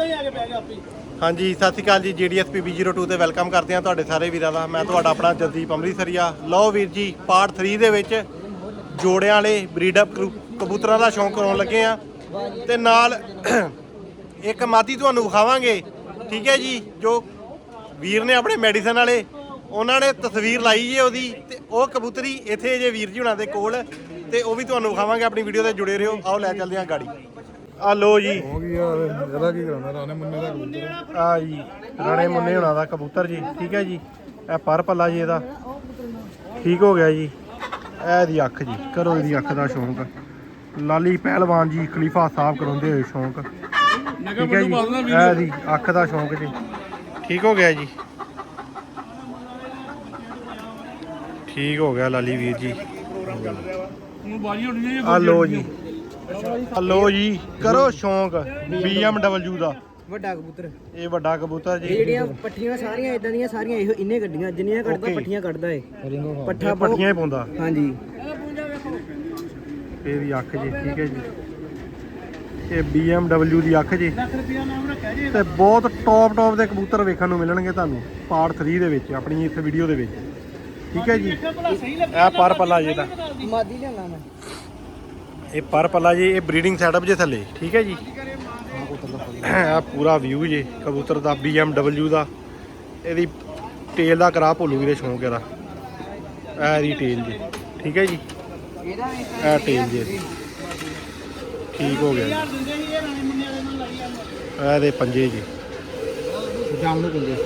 ਉਦਾਂ ਹੀ ਆ ਕੇ ਬਹਿ ਗਿਆ ਆਪੇ? ਹਾਂਜੀ, ਸਤਿ ਸ਼੍ਰੀ ਅਕਾਲ ਜੀ ਜੀਡੀਐਸਪੀ 02 ਤੇ ਵੈਲਕਮ ਕਰਦੇ ਹਾਂ ਤੁਹਾਡੇ ਸਾਰੇ ਵੀਰਾਂ ਦਾ। ਮੈਂ ਤੁਹਾਡਾ ਆਪਣਾ ਜਗਦੀਪ ਅੰਮ੍ਰਿਤਸਰੀਆ। ਲਓ ਵੀਰ ਜੀ ਪਾਰਟ 3 ਦੇ ਵਿੱਚ ਜੋੜਿਆਂ ਵਾਲੇ ਬਰੀਡ ਅਪ ਕਬੂਤਰਾਂ ਦਾ ਸ਼ੌਂਕ ਕਰਾਉਣ ਲੱਗੇ ਆ ਤੇ ਨਾਲ ਇੱਕ ਮਾਦੀ ਤੁਹਾਨੂੰ ਵਿਖਾਵਾਂਗੇ, ਠੀਕ ਹੈ ਜੀ, ਜੋ ਵੀਰ ਨੇ ਆਪਣੇ ਮੈਡੀਸਨ ਵਾਲੇ, ਉਹਨਾਂ ਨੇ ਤਸਵੀਰ ਲਾਈ ਜੇ ਉਹਦੀ ਤੇ ਉਹ ਕਬੂਤਰੀ ਇੱਥੇ ਜੇ ਵੀਰ ਜੀ ਹੁਣਾਂ ਦੇ ਕੋਲ, ਤੇ ਉਹ ਵੀ ਤੁਹਾਨੂੰ ਵਿਖਾਵਾਂਗੇ, ਆਪਣੀ ਵੀਡੀਓ ਤੇ ਜੁੜੇ ਰਹੋ। ਆਓ, ਲੈ ਚੱਲਦੇ ਹਾਂ ਗਾੜੀ। ਆ ਲੋ ਜੀ। ਹੋ ਗਈ ਯਾਰ ਇਹਦਾ ਕੀ ਕਰਾਉਣਾ ਰਾਣੇ ਮੁੰਨੇ ਦਾ ਕਬੂਤਰ। ਆ ਜੀ ਰਾਣੇ ਮੁੰਨੇ ਹੋਣਾ ਦਾ ਕਬੂਤਰ ਜੀ ਠੀਕ ਹੈ ਜੀ। ਇਹ ਪਰ ਪੱਲਾ ਜੀ ਇਹਦਾ। ਠੀਕ ਹੋ ਗਿਆ ਜੀ। ਇਹ ਦੀ ਅੱਖ ਜੀ ਕਰੋ ਇਹਦੀ ਅੱਖ ਦਾ ਸ਼ੌਂਕ। ਲਾਲੀ ਪਹਿਲਵਾਨ ਜੀ ਖਲੀਫਾ ਸਾਹਿਬ ਕਰਾਉਂਦੇ ਹੋਏ ਸ਼ੌਂਕ। ਠੀਕ ਹੈ ਜੀ ਇਹ ਦੀ ਅੱਖ ਦਾ ਸ਼ੌਂਕ ਜੀ। ਠੀਕ ਹੋ ਗਿਆ ਜੀ। ਠੀਕ ਹੋ ਗਿਆ ਲਾਲੀ ਵੀਰ ਜੀ। ਆ ਲੋ ਜੀ। ਕਰੋ ਸ਼ੌਂਕ BMW ਦਾ। ਵੱਡਾ ਕਬੂਤਰ। ਇਹ ਵੱਡਾ ਕਬੂਤਰ ਇਹ ਜੀ। ਜਿਹੜੀਆਂ ਪੱਠੀਆਂ ਸਾਰੀਆਂ ਇਦਾਂ ਦੀਆਂ ਸਾਰੀਆਂ ਇਹੋ ਇੰਨੇ ਗੱਡੀਆਂ ਜਿੰਨੀਆਂ ਕੱਢਦਾ Okay. ਪੱਠੀਆਂ ਕੱਢਦਾ ਏ ਪੱਠਾ ਇਹ ਬਹੁਤ- ਪੱਟੀਆਂ ਹੀ ਪਾਉਂਦਾ। ਹਾਂਜੀ। ਇਹਦੀ ਅੱਖ ਜੀ ਠੀਕ ਹੈ ਜੀ। ਇਹ BMW ਦੀ ਅੱਖ ਜੀ। ਲੱਖ ਰੁਪਿਆ ਨਾਮ ਰੱਖਿਆ ਜੀ ਤੇ ਬਹੁਤ ਟੌਪ ਟੌਪ ਦੇ ਕਬੂਤਰ ਵੇਖਣ ਨੂੰ ਮਿਲਣਗੇ ਤੁਹਾਨੂੰ ਪਾਰਟ 3 ਦੇ ਵਿੱਚ ਆਪਣੀ ਇਸ ਵੀਡੀਓ ਦੇ ਵਿੱਚ। ਠੀਕ ਹੈ ਜੀ। ਇਹ ਪਰ ਪੱਲਾ ਜੀ ਦਾ ਮਾਦੀ ਲਿਆਣਾ ਮੈਂ। ਇਹ ਪਰ ਪੱਲਾ ਜੀ, ਇਹ ਬਰੀਡਿੰਗ ਸੈਟਅਪ ਜੇ ਥੱਲੇ, ਠੀਕ ਹੈ ਜੀ? ਆ ਪੂਰਾ ਵਿਊ ਜੇ, ਕਬੂਤਰ ਦਾ BMW ਦਾ। ਇਹਦੀ ਟੇਲ ਦਾ ਕਰਾ ਭੋਲੂ ਵੀਰੇ ਸ਼ੌਂਕ ਇਹਦਾ। ਇਹ ਇਹਦੀ ਟੇਲ ਜੀ, ਠੀਕ ਹੈ ਜੀ? ਇਹ ਟੇਲ ਜੀ। ਠੀਕ ਹੋ ਗਿਆ ਜੀ। ਦੇ ਇਹਦੇ ਪੰਜੇ ਜੀ। ਜਾਮ ਨੂੰ ਕਹਿੰਦੇ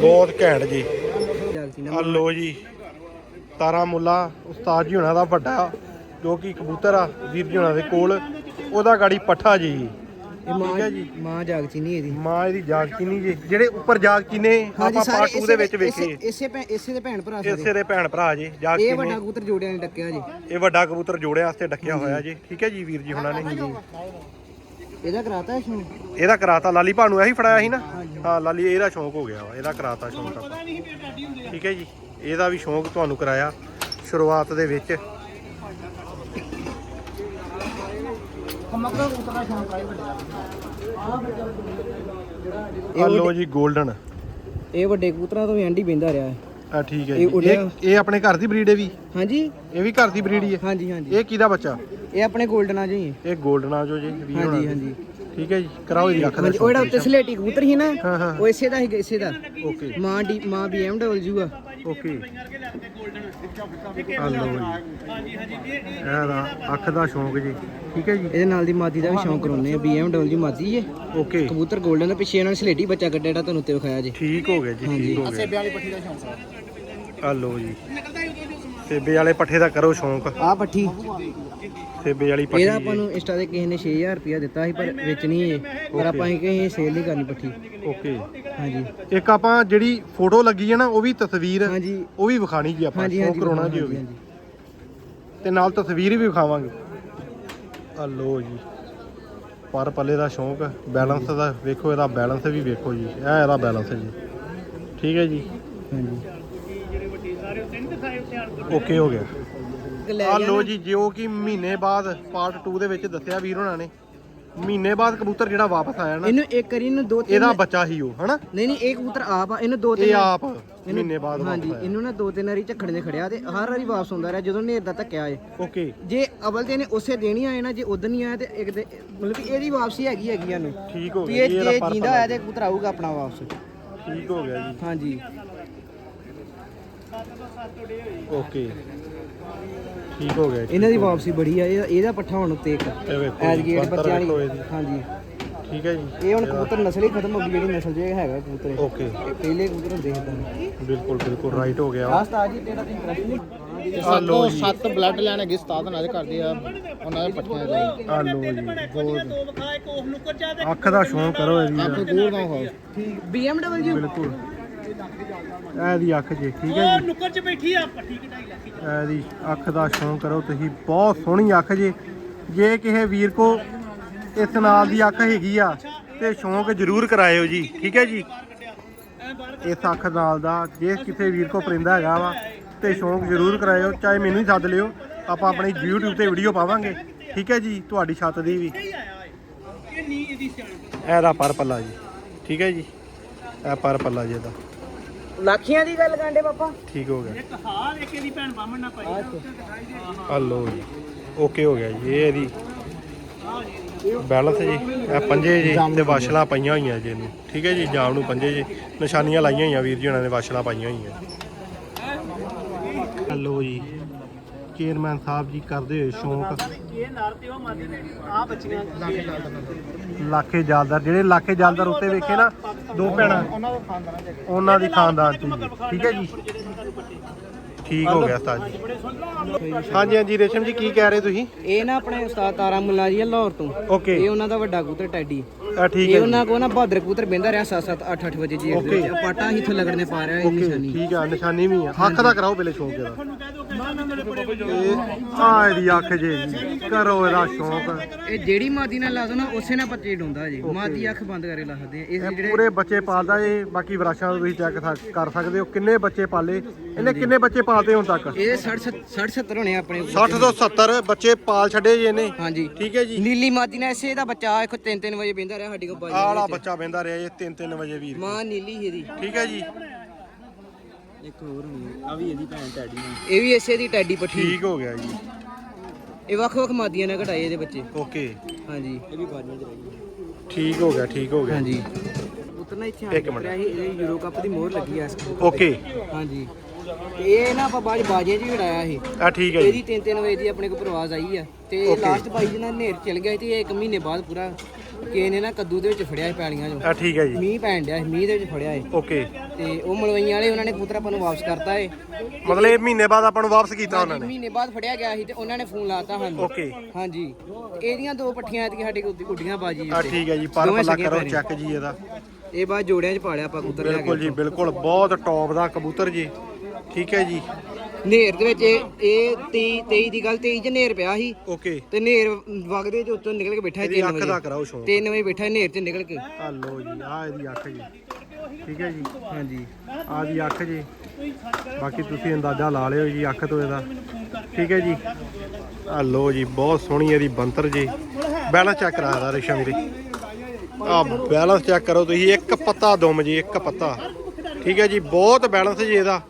ਬਹੁਤ ਘੈਂਟ ਜੀ। ਜਲਦੀ ਆ ਲੋ ਜੀ। ਤਾਰਾ ਮੁੱਲਾ ਉਸਤਾਦ ਜੀ ਹੋਣਾ ਦਾ ਵੱਡਾ ਜੋ ਕਿ ਕਬੂਤਰ ਆ ਵੀਰ ਜੀ ਹੋਣਾ ਦੇ ਕੋਲ ਉਹਦਾ ਗਾੜੀ ਪੱਠਾ ਜੀ। ਇਹ ਮਾਂ ਠੀਕ ਹੈ ਜੀ। ਮਾਂ ਜਾਗ ਚੀਨੀ ਇਹਦੀ। ਮਾਂ ਇਹਦੀ ਜਾਗ ਚੀਨੀ ਜੀ। ਜਿਹੜੇ ਉੱਪਰ ਜਾਗ ਚੀਨੇ ਆਪਾਂ ਪਾਰਟ 2 ਦੇ ਵਿੱਚ ਵੇਖੇ ਇਸੇ- ਇਸੇ ਦੇ ਭੈਣ ਭਰਾ ਇਸੇ ਦੇ ਭੈਣ ਭਰਾ ਜੀ ਇਹ ਵੱਡਾ ਕਬੂਤਰ ਜੋੜਿਆਂ ਨੇ ਡੱਕਿਆ ਜੀ। ਇਹ ਵੱਡਾ ਕਬੂਤਰ ਜੋੜਿਆਂ ਵਾਸਤੇ ਡੱਕਿਆ ਹੋਇਆ ਜੀ। ਠੀਕ ਹੈ ਜੀ ਵੀਰ ਜੀ ਹੁਣਾਂ ਨੇ। ਇਹਦਾ ਕਰਾਤਾ ਹੈ ਸ਼ੂ ਇਹਦਾ ਕਰਾਤਾ ਲਾਲੀ ਭਾਨੂੰ ਇਹੀ ਫੜਾਇਆ ਸੀ ਨਾ? ਹਾਂ ਲਾਲੀ ਇਹਦਾ ਸ਼ੌਂਕ ਹੋ ਗਿਆ ਵਾ ਇਹਦਾ ਕਰਾਤਾ ਸ਼ੌਂਕ ਆਪਾਂ। ਨਹੀਂ ਠੀਕ ਹੈ ਜੀ। ਇਹਦਾ ਵੀ ਸ਼ੌਂਕ ਤੁਹਾਨੂੰ ਕਰਾਇਆ ਸ਼ੁਰੂਆਤ ਦੇ ਵਿੱਚ। ਆ ਲੋ ਜੀ 골ਡਨ ਇਹ ਵੱਡੇ ਕਬੂਤਰਾਂ ਤੋਂ ਵੀ ਆਂਡੀ ਪੈਂਦਾ ਰਿਹਾ ਹੈ ਆ ਠੀਕ ਹੈ ਜੀ। ਇਹ ਆਪਣੇ ਘਰ ਦੀ ਬਰੀਡ ਹੈ ਵੀ? ਹਾਂਜੀ। ਇਹ ਵੀ ਘਰ ਦੀ ਬਰੀਡ ਹੀ ਹੈ? ਹਾਂਜੀ ਹਾਂਜੀ। ਇਹ ਕਿਹਦਾ ਬੱਚਾ? ਇਹ ਆਪਣੇ 골ਡਨਾਂ ਜੋ ਹੀ। ਇਹ 골ਡਨਾਂ ਜੋ ਜੀ ਹਾਂਜੀ ਹਾਂਜੀ। ਠੀਕ ਹੈ ਜੀ ਕਰਾਓ ਜੀ ਅੱਖ ਦਾ ਉਹ ਜਿਹੜਾ ਉੱਤੇ ਸਲੇਟੀ ਕਬੂਤਰ ਸੀ ਨਾ ਉਹ ਇਸੇ ਦਾ ਹੀ ਇਸੇ ਦਾ। ਓਕੇ। ਮਾਂ ਡੀ ਮਾਂ BMW ਆ। ਓਕੇ। ਇਹਦਾ ਅੱਖ ਦਾ ਸ਼ੌਂਕ ਜੀ। ਠੀਕ ਹੈ ਜੀ? ਇਹਦੇ ਨਾਲ ਦੀ ਮਾਦੀ ਦਾ ਵੀ ਸ਼ੌਂਕ ਕਰਾਉਂਦੇ ਆ BMW ਮਾਦੀ ਏ ਓਕੇ। ਕਬੂਤਰ 골ਡਨ ਦੇ ਪਿੱਛੇ ਇਹਨਾਂ ਨੇ ਸਲੇਟੀ ਬੱਚਾ ਕੱਢਿਆ ਜਿਹੜਾ ਤੁਹਾਨੂੰ ਉੱਤੇ ਵਿਖਾਇਆ ਜੀ। ਠੀਕ ਹੋ ਗਿਆ ਜੀ ਠੀਕ ਹੋ ਗਿਆ। ਵਾਲੀ ਪੱਠੀ ਦਾ ਸ਼ੌਂਕ ਆ ਲੋ ਜੀ। ਸੇਬੇ ਵਾਲੇ ਪੱਠੇ ਦਾ ਕਰੋ ਸ਼ੌਂਕ। ਆਹ ਪੱਠੀ। ਸੇਬੇ ਵਾਲੀ ਪੱਠੀ ਇਹਦਾ ਆਪਾਂ ਨੂੰ ਇੰਸਟਾ ਤੇ ਕਿਸੇ ਨੇ 6000 ਰੁਪਇਆ ਦਿੱਤਾ ਸੀ ਪਰ ਵੇਚਣੀ ਏ। ਪਰ ਆਪਾਂ ਇਹ ਕਿਸੇ ਸੇਲ ਨਹੀਂ ਕਰਨੀ ਪੱਠੀ। ਓਕੇ। ਹਾਂਜੀ। ਇੱਕ ਆਪਾਂ ਜਿਹੜੀ ਫੋਟੋ ਲੱਗੀ ਹੈ ਨਾ ਉਹ ਵੀ ਤਸਵੀਰ ਹਾਂਜੀ। ਉਹ ਵੀ ਵਿਖਾਣੀ ਜੀ ਆਪਾਂ। ਹਾਂਜੀ ਕਰਾਉਣਾ ਜੀ ਉਹ ਵੀ। ਤੇ ਨਾਲ ਤਸਵੀਰ ਵੀ ਵਿਖਾਵਾਂਗੇ। ਆ ਲੋ ਜੀ। ਪਰ ਪੱਲੇ ਦਾ ਸ਼ੌਂਕ ਬੈਲੈਂਸ ਦਾ ਵੇਖੋ ਇਹਦਾ ਬੈਲੈਂਸ ਵੀ ਵੇਖੋ ਜੀ। ਇਹ ਇਹਦਾ ਬੈਲੈਂਸ ਹੈ ਜੀ। ਠੀਕ ਹੈ ਜੀ? ਹਾਂਜੀ। ਓਕੇ ਹੋ ਗਿਆ। ਆ ਲੋ ਨਾ। ਜੀ ਜੋ ਕਿ ਮਹੀਨੇ ਬਾਅਦ ਪਾਰਟ 2 ਦੇ ਵਿੱਚ ਦੱਸਿਆ ਵੀਰ ਹੋਣਾ ਨੇ। ਮਹੀਨੇ ਬਾਅਦ ਕਬੂਤਰ ਜਿਹੜਾ ਵਾਪਸ ਆਇਆ ਨਾ ਇਹਨੂੰ ਇੱਕ ਵਾਰੀ ਇਹਨੂੰ ਦੋ ਤਿੰਨ ਇਹਦਾ ਬੱਚਾ ਹੀ ਉਹ ਹਨਾ? ਨਹੀਂ ਨਹੀਂ ਇਹ ਕਬੂਤਰ ਆਪ ਆ ਇਹਨੂੰ ਦੋ ਇਹ ਤਿੰਨ ਆਪ ਇਹਨੂੰ- ਮਹੀਨੇ ਬਾਅਦ ਹਾਂਜੀ ਆਇਆ। ਇਹਨੂੰ ਨਾ ਦੋ ਤਿੰਨ ਵਾਰੀ ਝੱਖੜ ਦੇ ਖੜਿਆ ਤੇ ਹਰ ਵਾਰੀ ਵਾਪਸ ਆਉਂਦਾ ਰਿਹਾ ਜਦੋਂ ਨੇਰ ਦਾ ਧੱਕਿਆ ਏ ਓਕੇ ਜੇ ਅਵਲ ਤੇ ਇਹਨੇ ਉਸੇ ਹੀ ਆਏ ਨਾ ਜੇ ਉਦੋਂ ਨਹੀਂ ਆਇਆ ਤੇ ਇੱਕ ਦੇ ਮਤਲਬ ਕਿ ਇਹਦੀ ਵਾਪਸੀ ਹੈਗੀ ਹੈਗੀ ਇਹਨੂੰ। ਠੀਕ ਹੋ ਗਿਆ ਇਹ ਜਿੰਦਾ ਹੋਇਆ ਤੇ ਕਬੂਤਰ ਆਊਗਾ ਆਪਣਾ ਵਾਪਸ। ਠੀਕ ਹੋ ਗਿਆ ਜੀ। ਹਾਂਜੀ। ਓਕੇ ਠੀਕ ਹੋ ਗਿਆ। ਇਹਨਾਂ ਦੀ ਵਾਪਸੀ ਬੜੀ ਆ ਇਹਦਾ ਇਹਦਾ ਪੱਠਾ ਹੁਣ ਉੱਤੇ ਇੱਕ। ਇਹ ਵੇਖੋ ਐਜ ਗੇਟ ਬੰਤਰ ਬੱਚਿਆਂ ਵੇਖੋ ਇਹਦੀ। ਹਾਂਜੀ। ਠੀਕ ਹੈ ਜੀ। ਇਹ ਹੁਣ ਕਬੂਤਰ ਨਸਲ ਹੀ ਖਤਮ ਹੋ ਗਈ ਜਿਹੜੀ ਨਸਲ ਜੇ ਹੈਗਾ ਕਬੂਤਰ। ਇਹ। ਓਕੇ ਇਹ ਪਹਿਲੇ ਕਬੂਤਰ ਹੁੰਦੇ ਸੀ ਤਾਂ ਬਿਲਕੁਲ ਬਿਲਕੁਲ ਰਾਈਟ ਹੋ ਗਿਆ। ਆਸਤਾ ਜੀ ਤੇਰਾ ਤੇ ਇੰਟਰਸਟ ਨਹੀਂ ਆ ਲੋ ਜੀ। ਸੱਤ ਬਲੱਡ ਲੈਣ ਹੈਗੇ ਉਸਤਾਦ ਨਾਲ ਕਰਦੇ ਆ ਉਹਨਾਂ ਦੇ ਪੱਠਿਆਂ ਦੇ। ਆ ਲੋ ਜੀ ਦੋ ਵਿਖਾ ਇੱਕ ਉਹ ਨੁੱਕਰ ਜਾ। ਤੇ ਅੱਖ ਦਾ ਸ਼ੌਂਕ ਕਰੋ ਇਹਦੀ। ਆਪੇ ਗੋਲ ਨਾ ਹੋ ਠੀਕ BMW ਬਿਲਕੁਲ। ਇਹਦੀ ਅੱਖ ਜੀ ਠੀਕ ਹੈ ਉਹ ਜੀ। ਨੁੱਕਰ 'ਚ ਬੈਠੀ ਆ ਪੱਠੀ ਕਢਾਈ ਲੱਖੀ ਇਹਦੀ ਅੱਖ ਦਾ ਸ਼ੌਂਕ ਕਰੋ ਤੁਸੀਂ ਬਹੁਤ ਸੋਹਣੀ ਅੱਖ ਜੀ। ਜੇ ਕਿਸੇ ਵੀਰ ਕੋ ਇਸ ਨਾਲ ਦੀ ਅੱਖ ਹੈਗੀ ਆ ਤੇ ਸ਼ੌਂਕ ਜ਼ਰੂਰ ਕਰਾਇਓ ਜੀ ਠੀਕ ਹੈ ਜੀ? ਇਸ ਅੱਖ ਨਾਲ ਦਾ ਜੇ ਕਿਸੇ ਵੀਰ ਕੋ ਪਰਿੰਦਾ ਹੈਗਾ ਵਾ ਤੇ ਸ਼ੌਂਕ ਜ਼ਰੂਰ ਕਰਾਇਓ ਚਾਹੇ ਮੈਨੂੰ ਹੀ ਸੱਦ ਲਿਓ ਆਪਾਂ ਆਪਣੀ YouTube ਤੇ ਵੀਡੀਓ ਪਾਵਾਂਗੇ ਠੀਕ ਹੈ ਜੀ? ਤੁਹਾਡੀ ਛੱਤ ਦੀ ਵੀ। ਇਹਦਾ ਪਰ ਪੱਲਾ ਜੀ ਠੀਕ ਹੈ ਜੀ? ਇਹ ਪਰ ਪੱਲਾ ਜੀ ਇਹਦਾ। ਲੱਖੀਆਂ ਦੀ ਗੱਲ ਕਾਂਡੇ ਪਾਪਾ। ਠੀਕ ਹੋ ਗਿਆ। ਇੱਕ ਹਾਲ ਇੱਕ ਇਹਦੀ ਭੈਣ ਬਾਮਣ ਨਾ ਪਾਈ ਆ। ਲੋ ਜੀ ਓਕੇ ਹੋ ਗਿਆ ਜੀ ਇਹ ਇਹਦੀ ਬੈਲੈਂਸ ਜੀ ਇਹ ਪੰਜੇ ਜੀ ਤੇ ਵਾਸ਼ਲਾਂ ਪਾਈਆਂ ਹੋਈਆਂ ਜੀ ਇਹਨੂੰ। ਠੀਕ ਹੈ ਜੀ ਜਾਮ ਨੂੰ ਪੰਜੇ ਜੀ ਨਿਸ਼ਾਨੀਆਂ ਲਾਈਆਂ ਹੋਈਆਂ ਵੀਰ ਜੀ ਉਹਨਾਂ ਨੇ ਵਾਸ਼ਲਾਂ ਪਾਈਆਂ ਹੋਈਆਂ। ਹਲੋ ਜੀ ਚੇਅਰਮੈਨ ਸਾਹਿਬ ਜੀ ਕਰਦੇ ਹੋਏ ਸ਼ੌਂਕ। ਨੇ ਲਾਖੇ ਜਾਲਦਾਰ ਜਿਹੜੇ ਲਾਖੇ ਜਾਲਦਾਰ ਉੱਤੇ ਵੇਖੇ ਨਾ ਦੋ ਭੈਣਾਂ। ਉਹਨਾਂ ਦਾ ਖਾਨਦਾਨਾਂ ਚ ਉਹਨਾਂ ਦੀ ਖਾਨਦਾਨ ਚ ਜੀ। ਠੀਕ ਹੈ ਜੀ। ਠੀਕ ਹੋ ਗਿਆ ਉਸਤਾਦ ਜੀ। ਹਾਂਜੀ ਹਾਂਜੀ ਰੇਸ਼ਮ ਜੀ ਕੀ ਕਹਿ ਰਹੇ ਤੁਸੀਂ? ਇਹ ਨਾ ਆਪਣੇ ਉਸਤਾਦ ਤਾਰਾ ਮੁੱਲਾ ਜੀ ਆ ਲਾਹੌਰ ਤੋਂ। ਓਕੇ। ਇਹ ਉਹਨਾਂ ਦਾ ਵੱਡਾ ਕਬੂਤਰ ਟੈਡੀ। ਆ ਠੀਕ ਇਹ ਹੈ ਉਹਨਾਂ ਕੋ ਨਾ ਬਹਾਦਰ ਕਬੂਤਰ ਬਹਿੰਦਾ ਰਿਹਾ 7 7 8 8 ਵਜੇ ਜੀ। ਦੇ ਵਿੱਚ ਪਾਟਾ ਇੱਥੋਂ ਲੱਗਣੇ ਪਾ ਰਿਹਾ ਇਹ ਨਿਸ਼ਾਨੀ। ਠੀਕ ਆ ਨਿਸ਼ਾਨੀ ਵੀ ਆ। ਅੱਖ ਦਾ ਕਰਾਓ ਪਹਿਲੇ ਸ਼ੌਂਕ ਇਹ ਆ ਇਹਦੀ ਅੱਖ ਜੇ ਕਰੋ ਇਹਦਾ ਸ਼ੌਂਕ। ਇਹ ਜਿਹੜੀ ਮਾਦੀ ਨਾਲ ਲਾ ਦੋ ਨਾ ਉਸੇ ਨਾਲ ਪੱਤੇ ਡੁੰਦਾ ਜੀ। ਮਾਦੀ ਅੱਖ ਬੰਦ ਕਰਕੇ ਲੱਗਦੇ ਆ ਇਹ ਇਹ ਜਿਹੜੇ ਪੂਰੇ ਬੱਚੇ ਪਾਲਦਾ ਇਹ ਬਾਕੀ ਵਿਰਾਸ਼ਾਂ ਤੁਸੀਂ ਚੈੱਕ ਕਰ ਸਕਦੇ ਹੋ ਕਿੰਨੇ ਬੱਚੇ ਪਾਲੇ। ਇਹਨੇ ਕਿੰਨੇ ਬੱਚੇ ਪਾਲਦੇ ਹੁਣ ਤੱਕ? ਇਹ 60 60 70 ਹੋਣੇ ਆਪਣੇ 60 ਤੋਂ 70 ਬੱਚੇ ਪਾਲ ਛੱਡੇ ਜੀ ਇਹਨੇ। ਹਾਂਜੀ। ਠੀਕ ਹੈ ਜੀ। ਨੀਲੀ ਮਾਦੀ ਨਾਲ ਇਸੇ ਦਾ ਬੱਚਾ ਇੱਕ 3 3 ਵਜੇ ਬਹਿੰਦਾ ਰਿਹਾ ਸਾਡੀ ਕੋਲ ਬਾਜੀ ਆਹ ਵਾਲਾ ਬੱਚਾ ਬਹਿੰਦਾ ਰਿਹਾ ਇਹ 3-3 ਵਜੇ ਵੀਰ ਮਾਂ ਨੀਲੀ ਇਹਦੀ। ਠੀਕ ਹੈ ਜੀ। ਇੱਕ ਹੋਰ ਹੋਣੀ ਆ ਵੀ ਇਹਦੀ ਭੈਣ ਟੈਡੀ ਇਹ ਵੀ ਇਸੇ ਦੀ ਟੈਡੀ ਪੱਠੀ। ਠੀਕ ਹੋ ਗਿਆ ਜੀ। ਇਹ ਵੱਖ ਵੱਖ ਮਾਦੀਆਂ ਨੇ ਘਟਾਏ ਇਹਦੇ ਬੱਚੇ। ਓਕੇ। ਹਾਂਜੀ। ਇਹ ਵੀ ਬਾਜੀਆਂ ਚ ਰਹੀ ਠੀਕ ਹੋ ਗਿਆ ਠੀਕ ਹੋ ਗਿਆ। ਹਾਂਜੀ। ਉਤਰਨਾ ਇੱਥੇ ਆ ਇੱਕ ਮਿੰਟ। ਰਿਹਾ ਸੀ ਯੂਰੋ ਕੱਪ ਦੀ ਮੋਹਰ ਲੱਗੀ ਆ ਇਸ ਕਬੂਤਰ ਓਕੇ। ਤੇ। ਹਾਂਜੀ। ਤੇ ਇਹ ਨਾ ਆਪਾਂ ਬਾਜ ਬਾਜੀਆਂ ਚ ਵੀ ਉਡਾਇਆ ਸੀ। ਆ ਠੀਕ ਹੈ ਇਹਦੀ ਜੀ। 3 3 ਵਜੇ ਦੀ ਆਪਣੇ ਕੋਲ ਪ੍ਰਵਾਜ਼ ਆਈ ਆ। ਤੇ Okay. ਲਾਸਟ ਬਾਈ ਜਨਾ ਨੇਰ ਚਲ ਗਿਆ ਸੀ ਤੇ ਇਹ ਇੱਕ ਮਹੀਨੇ ਬਾਅਦ ਪੂਰਾ ਕੇ ਨੇ ਨਾ ਕੱਦੂ ਦੇ ਵਿੱਚ ਫੜਿਆ ਸੀ ਪੈਲੀਆਂ ਚੋਂ। ਆ ਠੀਕ ਹੈ ਜੀ। ਮੀਂਹ ਪੈਣ ਡਿਆ ਸੀ ਮੀਂਹ ਦੇ ਵਿੱਚ ਫੜਿਆ ਏ ਓਕੇ। ਤੇ ਉਹ ਮਲਵਈਆਂ ਵਾਲੇ ਉਹਨਾਂ ਨੇ ਕਬੂਤਰ ਆਪਾਂ ਨੂੰ ਵਾਪਸ ਕਰਤਾ ਏ। ਮਤਲਬ ਇਹ ਮਹੀਨੇ ਬਾਅਦ ਆਪਾਂ ਨੂੰ ਵਾਪਸ ਕੀਤਾ ਉਹਨਾਂ ਨੇ? ਮਹੀਨੇ ਬਾਅਦ ਫੜਿਆ ਗਿਆ ਸੀ ਤੇ ਉਹਨਾਂ ਨੇ ਫੋਨ ਲਾਤਾ ਸਾਨੂੰ। ਓਕੇ। ਹਾਂਜੀ। ਇਹਦੀਆਂ ਦੋ ਪੱਠੀਆਂ ਐਤਕੀ ਸਾਡੇ ਕੋਲ ਗੁੱਡੀਆਂ ਬਾਜੀ ਆ ਠੀਕ ਹੈ ਜੀ ਪਰ ਦੋਵੇਂ ਪੱਲਾ ਕਰੋ ਭੈਣਾਂ। ਚੈੱਕ ਜੀ ਇਹਦਾ। ਇਹ ਬਾਅਦ ਜੋੜਿਆਂ 'ਚ ਪਾਲਿਆ ਆਪਾਂ ਕਬੂਤਰ ਬਿਲਕੁਲ ਕੇ। ਜੀ ਬਿਲਕੁਲ। ਬਹੁਤ ਟੌਪ ਦਾ ਕਬੂਤਰ ਜੀ। ਠੀਕ ਹੈ ਜੀ। ਨੇਰ ਦੇ ਵਿੱਚ ਇਹ ਇਹ 23 23 ਦੀ ਗੱਲ 23 ਚ ਨੇਰ ਪਿਆ ਸੀ। ਓਕੇ। ਤੇ ਨੇਰ ਵਗਦੇ ਚ ਉੱਤੋਂ ਨਿਕਲ ਕੇ ਬੈਠਾ ਇਹਦੀ 3 ਅੱਖ ਦਾ ਵਜੇ ਕਰਾਓ ਸ਼ੌਂਕ। 3 ਵਜੇ ਬੈਠਾ ਨੇਰ ਚ ਨਿਕਲ ਕੇ। ਆ ਲੋ ਜੀ ਆ ਇਹਦੀ ਅੱਖ ਜੀ। ਠੀਕ ਹੈ ਜੀ? ਹਾਂਜੀ। ਆ ਦੀ ਅੱਖ ਜੀ। ਬਾਕੀ ਤੁਸੀਂ ਅੰਦਾਜ਼ਾ ਲਾ ਲਿਓ ਜੀ ਅੱਖ ਤੋਂ ਇਹਦਾ। ਠੀਕ ਹੈ ਜੀ? ਆ ਲੋ ਜੀ ਬਹੁਤ ਸੋਹਣੀ ਇਹਦੀ ਬੰਤਰ ਜੀ। ਬੈਲੈਂਸ ਚੈੱਕ ਕਰਾਇਆ ਰੇਸ਼ਾ ਵੀਰੇ। ਆ ਬੈਲੈਂਸ ਚੈੱਕ ਕਰੋ ਤੁਸੀਂ ਇੱਕ ਪੱਤਾ ਦੁਮ ਜੀ ਇੱਕ ਪੱਤਾ। ਠੀਕ ਹੈ ਜੀ? ਬਹੁਤ ਬੈਲੈਂਸ ਜੀ ਇਹਦਾ।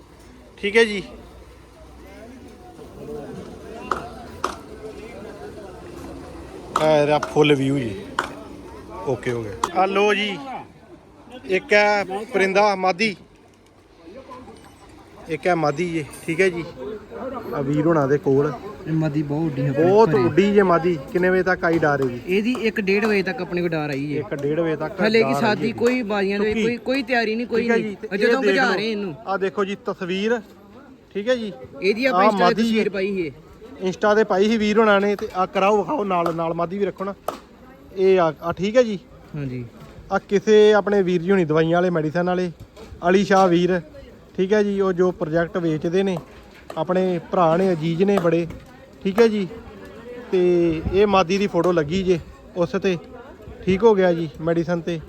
ਠੀਕ ਹੈ ਜੀ? ਆ ਇਹਦਾ ਫੁੱਲ ਵਿਊ ਜੀ। ਓਕੇ ਹੋ ਗਿਆ ਆ ਲੋ ਜੀ ਇੱਕ ਹੈ ਪਰਿੰਦਾ ਮਾਦੀ। ਇੱਕ ਹੈ ਮਾਦੀ ਜੀ ਠੀਕ ਹੈ ਜੀ। ਆ ਵੀਰ ਹੋਣਾ ਦੇ ਕੋਲ। ਮਦੀ ਬਹੁਤ ਉੱਡੀ ਹੈ ਬਹੁਤ ਉੱਡੀ ਜੇ ਮਾਦੀ। ਕਿੰਨੇ ਵਜੇ ਤੱਕ ਆਈ ਡਾਰੇ ਜੀ ਇਹਦੀ 1:30 ਵਜੇ ਤੱਕ ਆਪਣੇ ਕੋਲ ਡਾਰ ਆਈ ਹੈ। ਇੱਕ ਡੇਢ ਵਜੇ ਤੱਕ ਹਲੇ ਕੀ ਸਾਦੀ। ਕੋਈ ਬਾਜ਼ੀਆਂ ਦੇ ਕੋਈ ਕੋਈ ਤਿਆਰੀ ਨਹੀਂ ਕੋਈ ਨਹੀਂ। ਜਦੋਂ ਭਜਾ ਰਹੇ ਇਹਨੂੰ। ਆ ਦੇਖੋ ਜੀ ਤਸਵੀਰ। ਠੀਕ ਹੈ ਜੀ। ਇਹਦੀ ਆਪਾਂ ਇੰਸਟਾ ਤੇ ਤਸਵੀਰ। ਪਾਈ ਹੈ ਇੰਸਟਾ ਤੇ ਪਾਈ ਸੀ ਵੀਰ ਹੋਣਾ ਨੇ ਤੇ ਆ ਕਰਾਓ ਵਿਖਾਓ ਨਾਲ ਨਾਲ ਮਾਦੀ ਵੀ ਰੱਖੋ ਨਾ। ਇਹ ਆ ਆ ਠੀਕ ਹੈ ਜੀ? ਹਾਂਜੀ। ਆ ਕਿਸੇ ਆਪਣੇ ਵੀਰ ਜੀ ਹੋਣੀ ਦਵਾਈਆਂ ਵਾਲੇ ਮੈਡੀਸਨ ਵਾਲੇ ਅਲੀ ਸ਼ਾਹ ਵੀਰ ਠੀਕ ਹੈ ਜੀ? ਉਹ ਜੋ ਪ੍ਰੋਜੈਕਟ ਵੇਚਦੇ ਨੇ ਆਪਣੇ ਭਰਾ ਨੇ ਅਜੀਜ਼ ਨੇ ਬੜੇ ਠੀਕ ਹੈ ਜੀ? ਤੇ ਇਹ ਮਾਦੀ ਦੀ ਫੋਟੋ ਲੱਗੀ ਜੇ ਉਸ ਤੇ ਠੀਕ ਹੋ ਗਿਆ ਜੀ ਮੈਡੀਸਨ ਤੇ।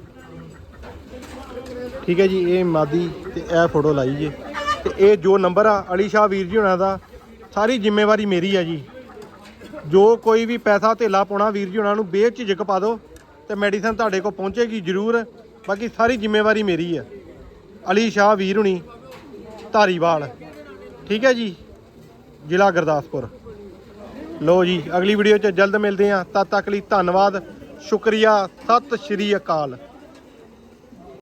ਠੀਕ ਹੈ ਜੀ? ਇਹ ਮਾਦੀ ਤੇ ਇਹ ਫੋਟੋ ਲਾਈ ਜੇ। ਤੇ ਇਹ ਜੋ ਨੰਬਰ ਆ ਅਲੀ ਸ਼ਾਹ ਵੀਰ ਜੀ ਹੋਣਾ ਦਾ ਸਾਰੀ ਜ਼ਿੰਮੇਵਾਰੀ ਮੇਰੀ ਆ ਜੀ। ਜੋ ਕੋਈ ਵੀ ਪੈਸਾ ਧੇਲਾ ਪਾਉਣਾ ਵੀਰ ਜੀ, ਉਹਨਾਂ ਨੂੰ ਬੇਝਿਜਕ ਪਾ ਦਿਓ ਤੇ ਮੈਡੀਸਨ ਤੁਹਾਡੇ ਕੋਲ ਪਹੁੰਚੇਗੀ ਜ਼ਰੂਰ। ਬਾਕੀ ਸਾਰੀ ਜ਼ਿੰਮੇਵਾਰੀ ਮੇਰੀ ਆ। ਅਲੀ ਸ਼ਾਹ ਵੀਰ ਹੁਣੀ, ਧਾਰੀਵਾਲ। ਠੀਕ ਹੈ ਜੀ? ਜ਼ਿਲ੍ਹਾ ਗੁਰਦਾਸਪੁਰ। ਲੋ ਜੀ, ਅਗਲੀ ਵੀਡੀਓ 'ਚ ਜਲਦ ਮਿਲਦੇ ਹਾਂ। ਤਦ ਤੱਕ ਲਈ ਧੰਨਵਾਦ। ਸ਼ੁਕਰੀਆ। ਸਤਿ ਸ਼੍ਰੀ ਅਕਾਲ।